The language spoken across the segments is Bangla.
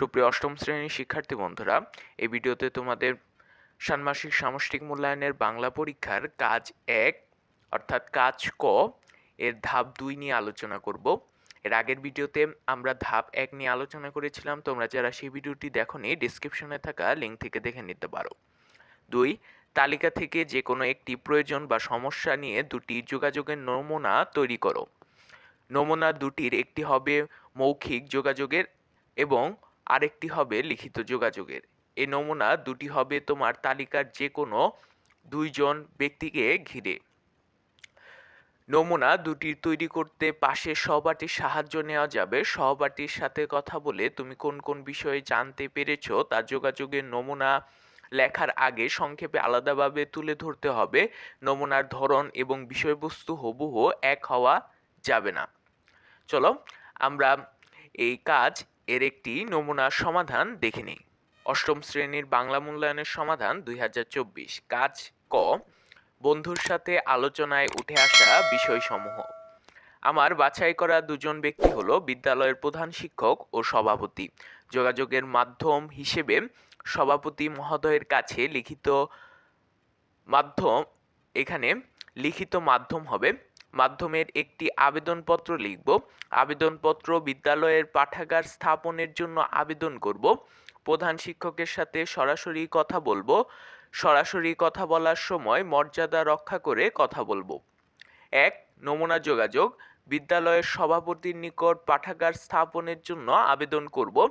সুপ্রিয় অষ্টম শ্রেণির শিক্ষার্থী বন্ধুরা, এই ভিডিওতে তোমাদের ষান্মাসিক সামষ্টিক মূল্যায়নের বাংলা পরীক্ষার কাজ এক, অর্থাৎ কাজ ক, এর ধাপ দুই নিয়ে আলোচনা করব। এর আগের ভিডিওতে আমরা ধাপ এক নিয়ে আলোচনা করেছিলাম, তোমরা যারা সেই ভিডিওটি দেখোনি ডিসক্রিপশনে থাকা লিঙ্ক থেকে দেখে নিতে পারো। দুই, তালিকা থেকে যে কোনো একটি প্রয়োজন বা সমস্যা নিয়ে দুটি যোগাযোগের নমুনা তৈরি করো। নমুনা দুটির একটি হবে মৌখিক যোগাযোগের এবং আরেকটি হবে লিখিত যোগাযোগের। এই নমুনা দুটি হবে তোমার তালিকার যে কোনো দুইজন ব্যক্তিকে ঘিরে। নমুনা দুটি তৈরি করতে পাশে সহপাঠীর সাহায্য নেওয়া যাবে। সহপাঠীর সাথে কথা বলে তুমি কোন কোন বিষয়ে জানতে পেরেছ তা যোগাযোগের নমুনা লেখার আগে সংক্ষেপে আলাদাভাবে তুলে ধরতে হবে। নমুনার ধরন এবং বিষয়বস্তু হবুহ এক হওয়া যাবে না। চলো আমরা এই কাজ এর একটি নমুনা সমাধান দেখে নিই। অষ্টম শ্রেণির বাংলা মূল্যায়নের সমাধান দুই হাজার চব্বিশ। কাজ ক, বন্ধুর সাথে আলোচনায় উঠে আসা বিষয়সমূহ। আমার বাছাই করা দুজন ব্যক্তি হলো বিদ্যালয়ের প্রধান শিক্ষক ও সভাপতি। যোগাযোগের মাধ্যম হিসেবে সভাপতি মহোদয়ের কাছে লিখিত মাধ্যম, এখানে লিখিত মাধ্যম হবে মাধ্যমের একটি আবেদনপত্র লিখব। আবেদনপত্র বিদ্যালয়ের পাঠাগার স্থাপনের জন্য আবেদন করব। প্রধান শিক্ষকের সাথে সরাসরি কথা বলব। সরাসরি কথা বলার সময় মর্যাদা রক্ষা করে কথা বলব। এক, নমুনা যোগাযোগ। বিদ্যালয়ের সভাপতির নিকট পাঠাগার স্থাপনের জন্য আবেদন করব।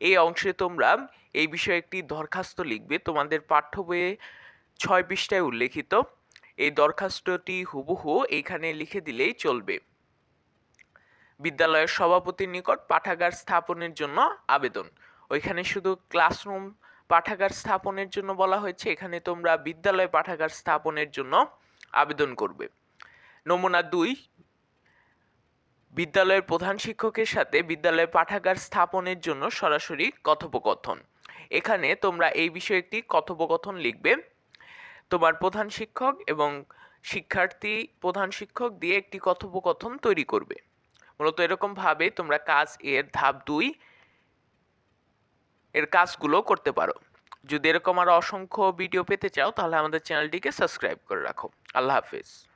এই অংশে তোমরা এই বিষয়ে একটি দরখাস্ত লিখবে। তোমাদের পাঠ্য বইয়ে ছয় পৃষ্ঠায় উল্লেখিত। এই দরখাস্তটি হুবহু এইখানে লিখে দিলেই চলবে। বিদ্যালয়ের সভাপতির নিকট পাঠাগার স্থাপনের জন্য আবেদন। ওইখানে শুধু ক্লাসরুম পাঠাগার স্থাপনের জন্য বলা হয়েছে, এখানে তোমরা বিদ্যালয় পাঠাগার স্থাপনের জন্য আবেদন করবে। নমুনা দুই, বিদ্যালয়ের প্রধান শিক্ষকের সাথে বিদ্যালয়ের পাঠাগার স্থাপনের জন্য সরাসরি কথোপকথন। এখানে তোমরা এই বিষয়ে একটি কথোপকথন লিখবে। তোমার প্রধান শিক্ষক এবং শিক্ষার্থী প্রধান শিক্ষক দিয়ে একটি কথোপকথন তৈরি করবে। মূলত এরকমভাবে তোমরা কাজ এর ধাপ দুই এর কাজগুলো করতে পারো। যদি এরকম আর অসংখ্য ভিডিও পেতে চাও, তাহলে আমাদের চ্যানেলটিকে সাবস্ক্রাইব করে রাখো। আল্লাহ হাফিজ।